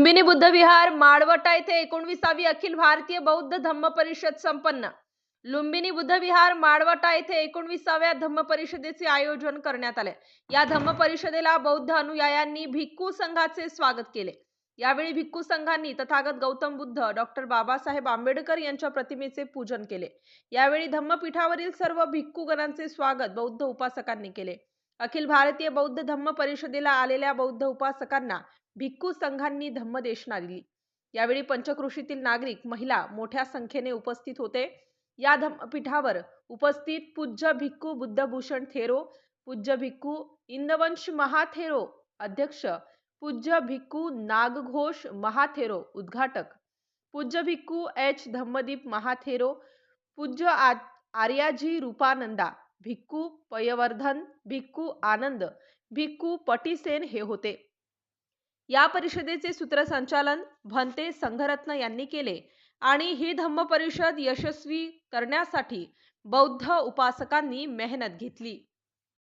लुंबिनी बुद्ध विहार माळवटा येथे एकोणविसावी अखिल भारतीय बौद्ध धम्म परिषद संपन्न. लुंबिनी बुद्ध विहार माळवटा येथे एकोणविसाव्या धम्म परिषदेचे आयोजन करण्यात आले. या धम्म परिषदेला बौद्ध अनुयायांनी भिक्खू संघाचे स्वागत केले. यावेळी भिक्खू संघांनी तथागत गौतम बुद्ध डॉक्टर बाबासाहेब आंबेडकर यांच्या प्रतिमेचे पूजन केले. यावेळी धम्मपीठावरील सर्व भिक्खूगणांचे स्वागत बौद्ध उपासकांनी केले. अखिल भारतीय बौद्ध धम्म परिषदेला आलेल्या बौद्ध उपासकांना भिक्खू संघांनी धम्मदेशना दिली. यावेळी पंचकृषीतील नागरिक महिला मोठ्या संख्येने उपस्थित होते. या धम्मपीठावर उपस्थित पूज्य भिक्खू बुद्धभूषण थेरो पूज्य भिक्खू इंदवंश महाथेरो अध्यक्ष पूज्य भिक्खू नागघोष महाथेरो उद्घाटक पूज्य भिक्खू एच. धम्मदीप महाथेरो पूज्य आ- आर्याजी रूपानंदा भिक्खू पयवर्धन भिक्खू आनंद भिक्खू पटीसेन हे होते. या परिषदेचे सूत्रसंचालन भंते संघरत्न यांनी केले आणि ही धम्म परिषद यशस्वी करण्यासाठी बौद्ध उपासकांनी मेहनत घेतली.